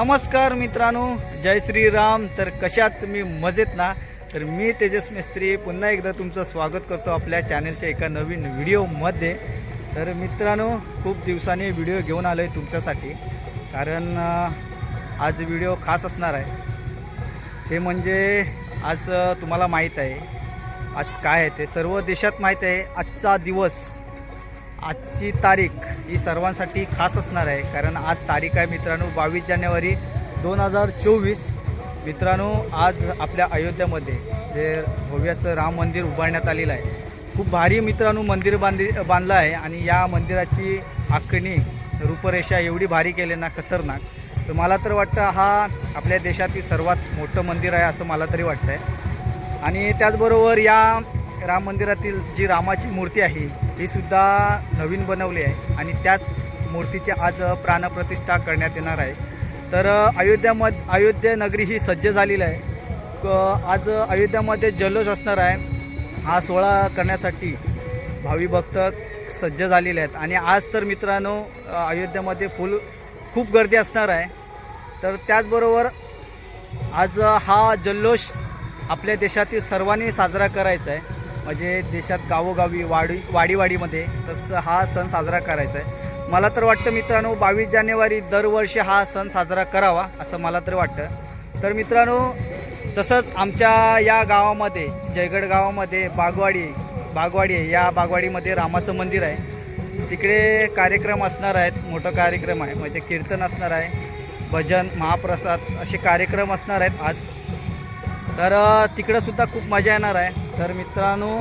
नमस्कार मित्रांनो जय श्रीराम. तर कशात तुम्ही मजेत ना? तर मी तेजस मिस्त्री. पुन्हा एकदा तुमचं स्वागत करतो आपल्या चॅनलच्या एका नवीन व्हिडिओमध्ये तर मित्रांनो खूप दिवसांनी व्हिडिओ घेऊन आलो आहे तुमच्यासाठी. कारण आज व्हिडिओ खास असणार आहे. ते म्हणजे आज तुम्हाला माहीत आहे. आज काय आहे ते सर्व देशात माहीत आहे. आजचा दिवस. आजची तारीख ही सर्वांसाठी खास असणार आहे कारण आज तारीख आहे मित्रांनो बावीस जानेवारी दोन हजार चोवीस. मित्रांनो आज आपल्या अयोध्यामध्ये जे भव्य असं राम मंदिर उभारण्यात आलेलं आहे. खूप भारी मित्रांनो मंदिर बांधली बांधलं आहे आणि या मंदिराची आखणी रूपरेषा एवढी भारी केली ना खतरनाक. तर मला तर वाटतं हा आपल्या देशातील सर्वात मोठं मंदिर आहे असं मला तरी वाटतं आहे आणि त्याचबरोबर या राम मंदिरातील जी रामाची मूर्ती आहे ही सुद्धा नवीन बनवली आहे आणि त्याच मूर्तीची आज प्राणप्रतिष्ठा करण्यात येणार आहे. तर अयोध्यामध अयोध्या नगरी ही सज्ज झालेली आहे. क- आज अयोध्यामध्ये जल्लोष असणार आहे. हा सोहळा करण्यासाठी भावी भक्त सज्ज झालेले आहेत. आणि आज तर मित्रांनो अयोध्यामध्ये फुल खूप गर्दी असणार आहे. तर त्याचबरोबर आज हा जल्लोष आपल्या देशातील सर्वांनी साजरा करायचा आहे. म्हणजे देशात गावोगावी वाडी वाडीवाडीमध्ये तसं हा सण साजरा करायचा आहे. मला तर वाटतं मित्रांनो बावीस जानेवारी दरवर्षी हा सण साजरा करावा असं मला तर वाटतं. तर मित्रांनो तसंच आमच्या या गावामध्ये जयगड गावामध्ये बागवाडी बागवाडी आहे. या बागवाडीमध्ये रामाचं मंदिर आहे. तिकडे कार्यक्रम असणार आहेत मोठं कार्यक्रम आहे म्हणजे कीर्तन असणार आहे भजन महाप्रसाद असे कार्यक्रम असणार आहेत आज. तर तिकडंसुद्धा खूप मजा येणार आहे. तर मित्रांनो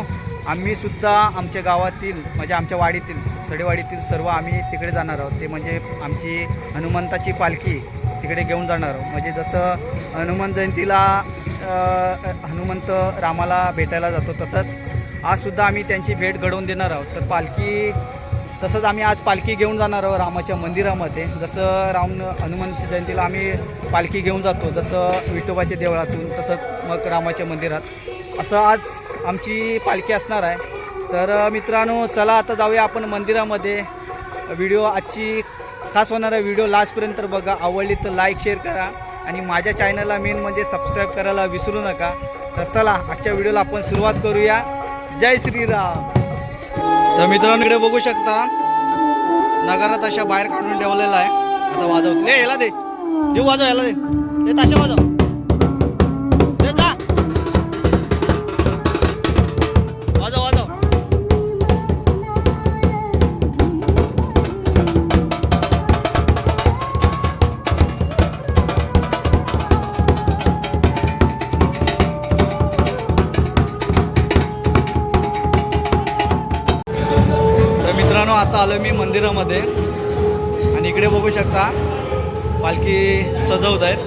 आम्ही सुद्धा आमच्या गावातील म्हणजे आमच्या वाडीतील सडेवाडीतील सर्व आम्ही तिकडे जाणार आहोत. ते म्हणजे आमची हनुमंताची पालखी तिकडे घेऊन जाणार आहोत. म्हणजे जसं हनुमान जयंतीला हनुमंत रामाला भेटायला जातो तसंच आज सुद्धा आम्ही त्यांची भेट घडवून देणार आहोत. तर पालखी तसंच आम्ही आज पालखी घेऊन जाणार आहोत रामाच्या मंदिरामध्ये. जसं राम हनुमान जयंतीला आम्ही पालखी घेऊन जातो जसं विठोबाच्या देवळातून तसंच मग रामाच्या मंदिरात. असं आज आमची पालखी असणार आहे. तर मित्रांनो चला आता जाऊया आपण मंदिरामध्ये. व्हिडिओ आजची खास होणारा व्हिडिओ लास्टपर्यंत तर बघा. आवडली तर लाईक शेअर करा. आणि माझ्या चॅनलला मेन म्हणजे सबस्क्राईब करायला विसरू नका. तर चला आजच्या व्हिडिओला आपण सुरुवात करूया. जय श्रीराम! तर मित्रांनो इकडे बघू शकता नगारात अशा बाहेर काढून ठेवलेला आहे. आता वाजवत. ले याला दे. देऊ वाजव याला दे. ते ताशा वाजव. मंदिरामध्ये. आणि इकडे बघू शकता पालखी सजवत आहेत.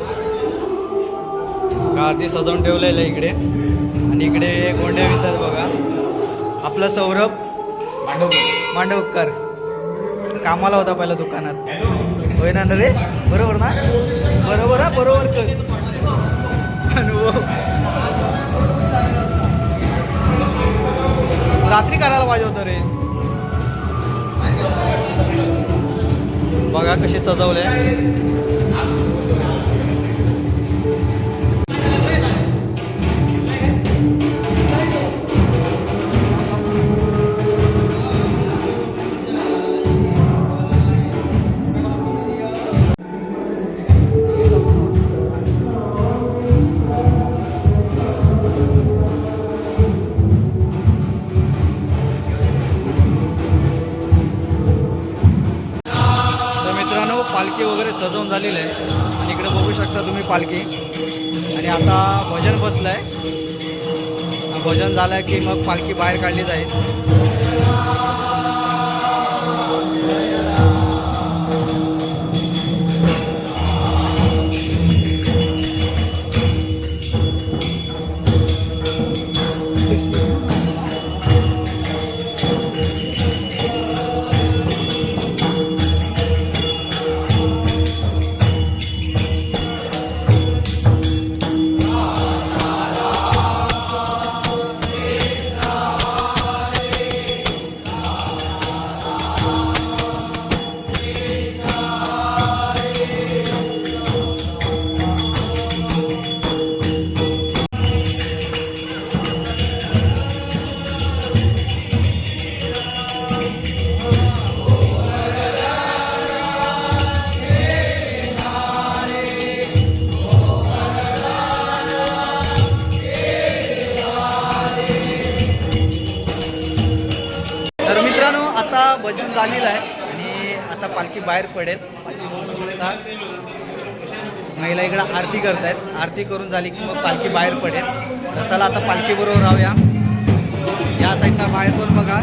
आरती सजवून ठेवलेलं आहे इकडे. आणि इकडे गोंड्या विकतात बघा. आपला सौरभ मांडवकर. कामाला होता पहिला दुकानात. होय ना रे बरोबर ना? बरोबर हा बरोबर कर. अनुभव. रात्री करायला पाहिजे होतं रे. बघा कशी सजवले पालखी वगैरे सजवून झालेली आहे. आणि इकडे बघू शकता तुम्ही पालखी. आणि आता भजन बसलं आहे भजन झालं की मग पालखी बाहेर काढली जाईल. पालखी बाहेर पडेल. महिला इकडं आरती करतायत. आरती करून झाली की मग पालखी बाहेर पडेल. तर चला आता पालखीबरोबर राहूया. या साईडला बाहेर पण बघा.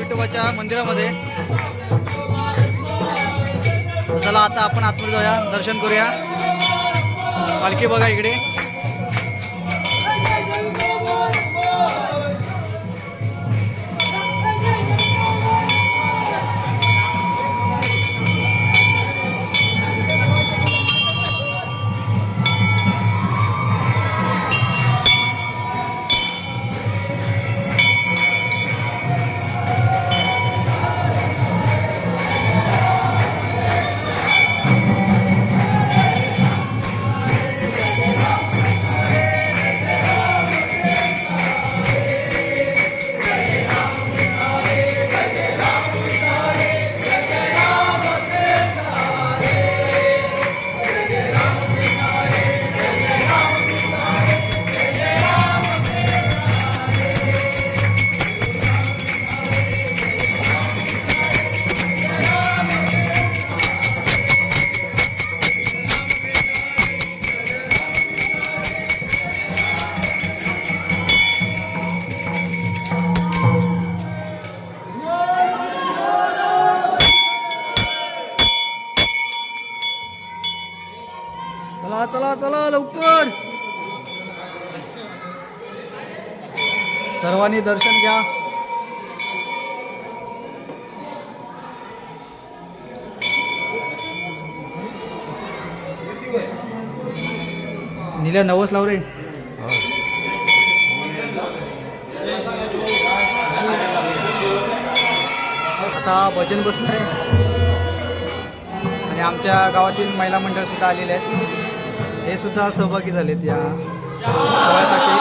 विठोबाच्या मंदिरामध्ये. चला आता आपण आतमध्ये जाऊया दर्शन करूया. पालखी बघा इकडे. ठिकाणी दर्शन घ्या. निल्या नवस लाव रे. आता भजन बसलं आहे. आणि आमच्या गावातील महिला मंडळ सुद्धा आलेले आहेत. हे सुद्धा सहभागी झालेत या सगळ्यासाठी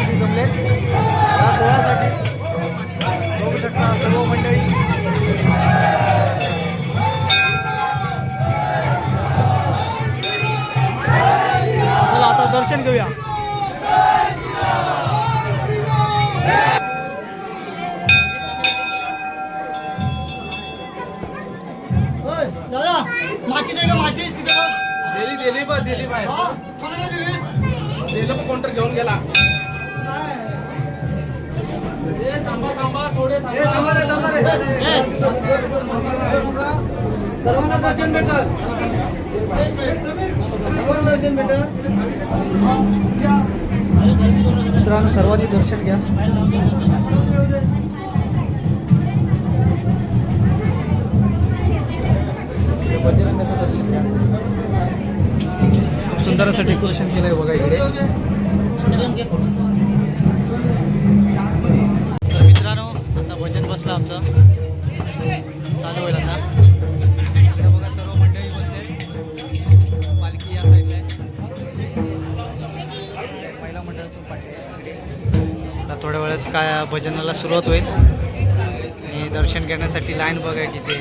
किती जमले या सोहळ्यासाठी बघू शकता सर्व मंडळी चला आता दर्शन घेऊया दादा माचीच आहे का तिथे बघ. दिली दिली दिली बाय हा? दिली? कोणतर घेऊन गेला थांबा थांबा थोडे थांबा. रे, थांबा रे. सर्वांना दर्शन भेटल. सर्वांना दर्शन भेटल. मित्रांनो सर्वांनी दर्शन घ्या. बजरंगाचं दर्शन घ्या. खूप सुंदर असं डेकोरेशन केलंय बघा इकडे. आमचं. चालू होईल आता. बघा सर्व मंडळी पालखी या साईडला आता थोड्या वेळात काय भजनाला सुरुवात होईल. आणि दर्शन घेण्यासाठी लाईन बघा किती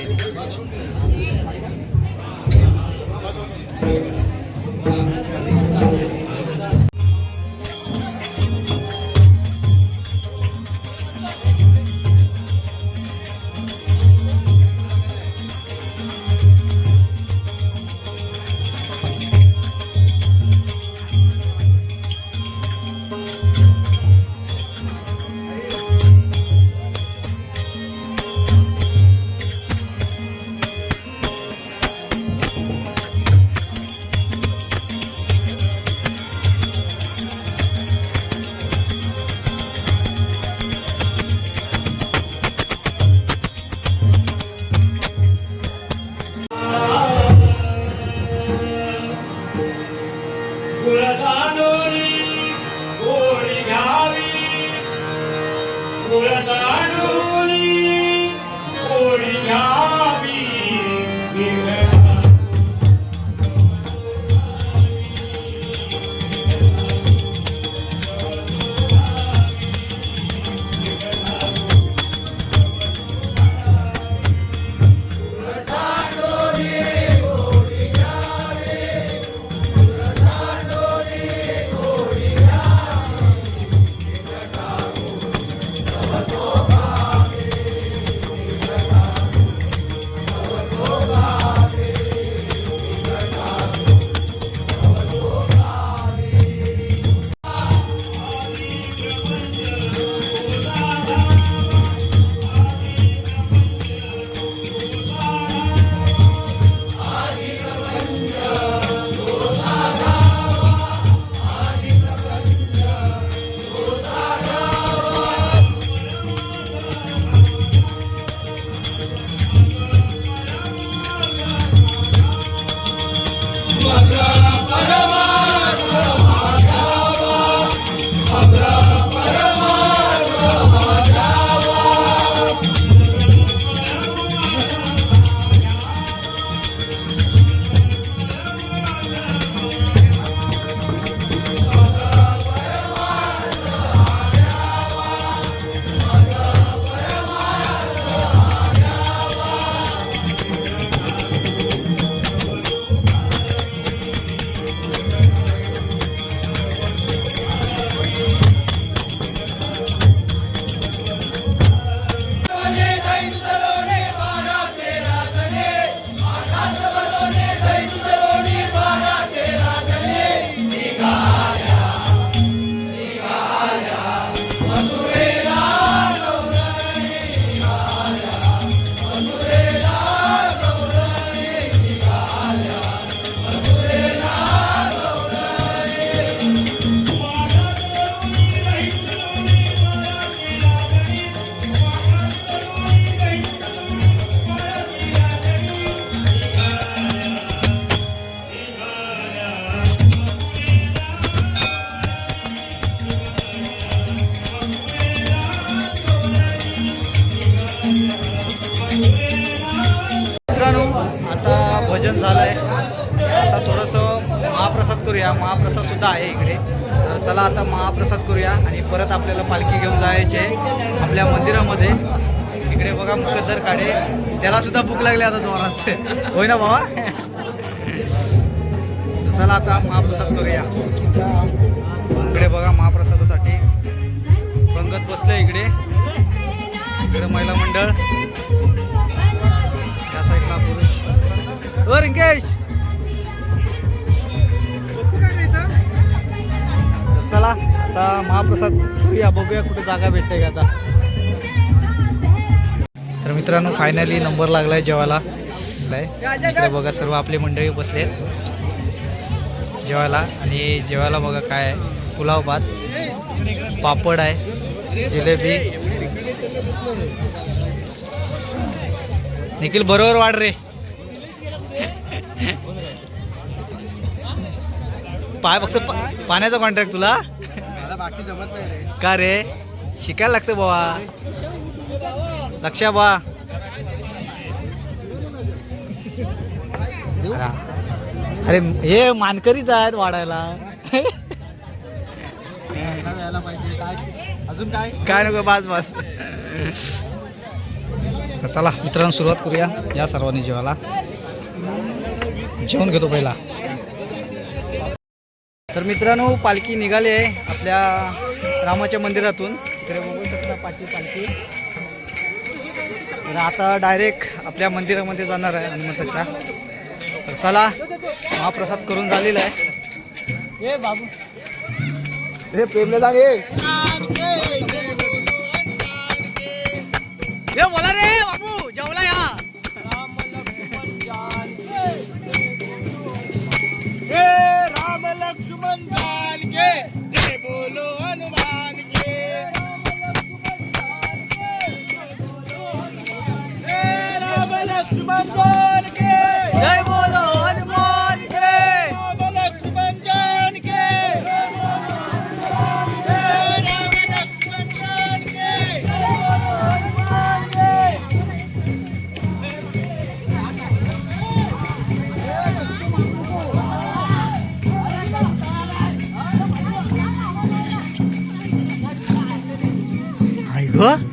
करूया महाप्रसाद सुद्धा आहे इकडे. तर चला आता महाप्रसाद करूया आणि परत आपल्याला पालखी घेऊन जायची आहे आपल्या मंदिरामध्ये. इकडे बघा मुकद्दर काढे. त्याला सुद्धा भूक लागली आता जोरात. होय ना बाबा चला आता महाप्रसाद करूया. इकडे बघा महाप्रसादासाठी. रंगत बसलं इकडे. इकडे महिला मंडळ. त्या साईडला पुरुष रिंकेश! चला आता महाप्रसाद या बघूया कुठे जागा भेटते का आता. तर मित्रांनो फायनली नंबर लागलाय जेवायला. इकडे बघा सर्व आपली मंडळी बसले जेवायला. आणि जेवायला बघा काय आहे. पुलाव भात पापड आहे जिलेबी. निखिल बरोबर वाढ रे. पाय फक्त पाण्याचा कॉन्ट्रॅक्ट तुला? बाकी जमत नाही का रे? शिकायला लागतं बाबा. लक्षा बा अरे. हे मानकरीच आहेत वाढायला. यायला पाहिजे. काय? अजून काय? काय नको बास बास. चला मित्रांनो सुरुवात करूया या सर्वांनी जेवायला. जेवण घेतो पहिला. तर मित्रांनो पालखी निघाली आहे आपल्या रामाच्या मंदिरातून. इकडे बघू शकता पाठी पालखी. तर आता डायरेक्ट आपल्या मंदिरामध्ये जाणार आहे हनुमंताच्या. तर चला महाप्रसाद करून झालेला आहे. ए बाबू. हे प्रेमला जागे huh?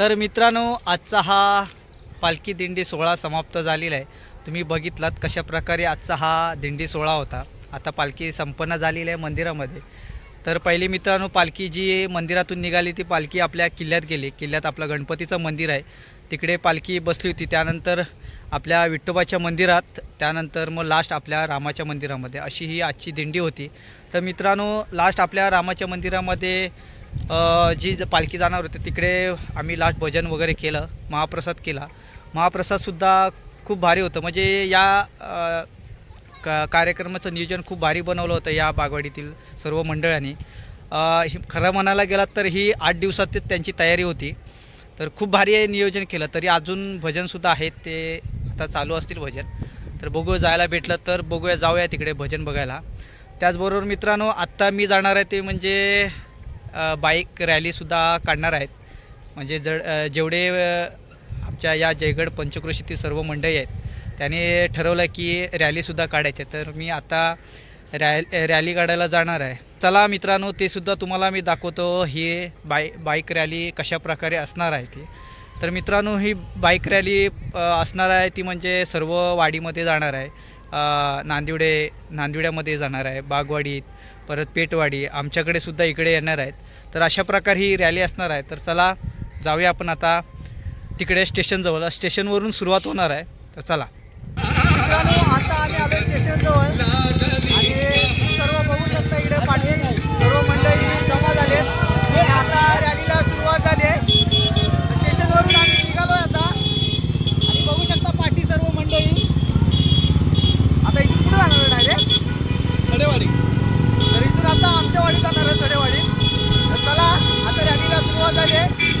तर मित्रांनो आजचा हा पालखी दिंडी सोहळा समाप्त झालेला आहे. तुम्ही बघितलात कशा प्रकारे आजचा हा दिंडी सोहळा होता. आता पालखी संपन्न झालेली आहे मंदिरामध्ये. तर पहिली मित्रांनो पालखी जी मंदिरातून निघाली ती पालखी आपल्या किल्ल्यात गेली. किल्ल्यात आपलं गणपतीचं मंदिर आहे. तिकडे पालखी बसली होती. त्यानंतर आपल्या विठ्ठोबाच्या मंदिरात त्यानंतर मग लास्ट आपल्या रामाच्या मंदिरामध्ये. अशी ही आजची दिंडी होती. तर मित्रांनो लास्ट आपल्या रामाच्या मंदिरामध्ये जी ज- पालखी जाणार होती तिकडे आम्ही लास्ट भजन वगैरे केलं महाप्रसाद केला. महाप्रसादसुद्धा खूप भारी होतं. म्हणजे या का कार्यक्रमाचं नियोजन खूप भारी बनवलं होतं या बागवाडीतील सर्व मंडळांनी. खरं म्हणायला गेलात तर ही आठ दिवसातच त्यांची तयारी होती. तर खूप भारी नियोजन केलं. तरी अजून भजनसुद्धा आहेत ते आता चालू असतील भजन. तर बघूया जायला भेटलं तर बघूया जाऊया तिकडे भजन बघायला. त्याचबरोबर मित्रांनो आत्ता मी जाणार आहे ते म्हणजे बाईक रॅलीसुद्धा काढणार आहेत. म्हणजे जड जेवढे आमच्या या जयगड पंचक्रोशीतील सर्व मंडळी आहेत त्याने ठरवलं की रॅलीसुद्धा काढायची आहे. तर मी आता रॅ रॅली काढायला जाणार आहे. चला मित्रांनो ते सुद्धा तुम्हाला मी दाखवतो ही बाय बाईक रॅली कशा प्रकारे असणार आहे ती. तर मित्रांनो ही बाईक रॅली असणार आहे ती म्हणजे सर्व वाडीमध्ये जाणार आहे. नांदिवडे नांदिवड्यामध्ये जाणार आहे बागवाडीत परत पेटवाडी आमच्याकडे सुद्धा इकडे येणार आहेत. तर अशा प्रकारे ही रॅली असणार आहे. तर चला जाऊया आपण आता तिकडे स्टेशनजवळ स्टेशनवरून सुरुवात होणार आहे. तर चला. आता आम्ही आलो स्टेशनजवळ वाढीचा रसडेवाडी तर चला आता रॅलीला सुरुवात झाली आहे.